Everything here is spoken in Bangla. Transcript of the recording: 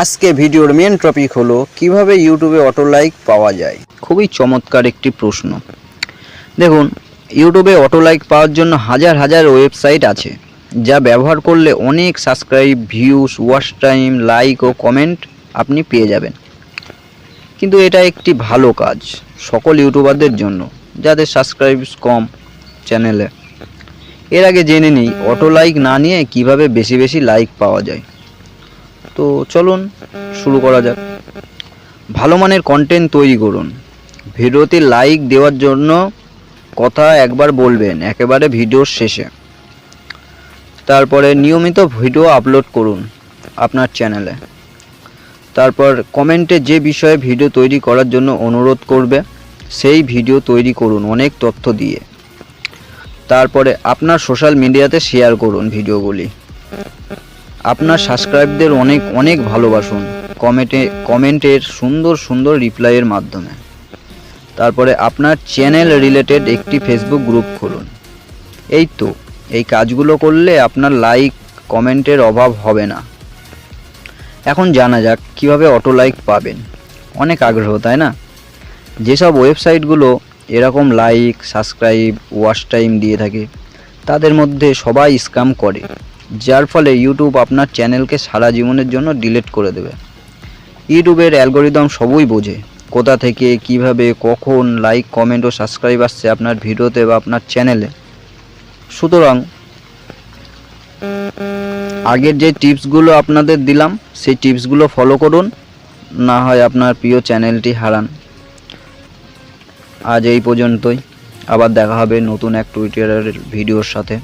আজকে ভিডিওর মেন টপিক হলো, কীভাবে ইউটিউবে অটো লাইক পাওয়া যায়? খুবই চমৎকার একটি প্রশ্ন। দেখুন ইউটিউবে অটো লাইক পাওয়ার জন্য হাজার হাজার ওয়েবসাইট আছে, যা ব্যবহার করলে অনেক subscribe views watch time like ও কমেন্ট আপনি পেয়ে যাবেন। কিন্তু এটা একটি ভালো কাজ সকল ইউটিউবারদের জন্য, যাদের সাবস্ক্রাইব কম চ্যানেলে এর আগে জেনে নিই অটো লাইক না নিয়ে কীভাবে বেশি বেশি লাইক পাওয়া যায়। তো চলুন শুরু করা যাক। ভালো মানের কন্টেন্ট তৈরি করুন। ভিডিওতে লাইক দেওয়ার জন্য কথা একবার বলবেন, একেবারে ভিডিওর শেষে। তারপরে নিয়মিত ভিডিও আপলোড করুন আপনার চ্যানেলে তারপর কমেন্টে যে বিষয়ে ভিডিও তৈরি করার জন্য অনুরোধ করবে, সেই ভিডিও তৈরি করুন অনেক তথ্য দিয়ে। তারপরে আপনার সোশ্যাল মিডিয়াতে শেয়ার করুন ভিডিওগুলি আপনার সাবস্ক্রাইবদের অনেক অনেক ভালোবাসুন কমেন্টে কমেন্টের সুন্দর সুন্দর রিপ্লাইয়ের মাধ্যমে। তারপরে আপনার চ্যানেল রিলেটেড একটি ফেসবুক গ্রুপ খুলুন। এই তো, এই কাজগুলো করলে আপনার লাইক, কমেন্টের অভাব হবে না। এখন জানা যাক কীভাবে অটো লাইক পাবেন। অনেক আগ্রহ, তাই না? যেসব ওয়েবসাইটগুলো এরকম লাইক, সাবস্ক্রাইব, ওয়াচ টাইম দিয়ে থাকে, তাদের মধ্যে সবাই স্ক্যাম করে। যার ফলে ইউটিউব আপনার চ্যানেলকে সারা জীবনের জন্য ডিলিট করে দেবে। ইউটিউবের অ্যালগোরিদম সবই বোঝে। কোথা থেকে, কীভাবে, কখন লাইক কমেন্ট ও সাবস্ক্রাইব আসছে আপনার ভিডিওতে বা আপনার চ্যানেলে সুতরাং আগের যে টিপসগুলো আপনাদের দিলাম, সেই টিপসগুলো ফলো করুন, না হয় আপনার প্রিয় চ্যানেলটি হারান। আজ এই পর্যন্তই। আবার দেখা হবে নতুন এক টুইটারের ভিডিওর সাথে।